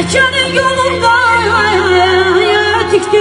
Mekke'nin yolunda diktirdim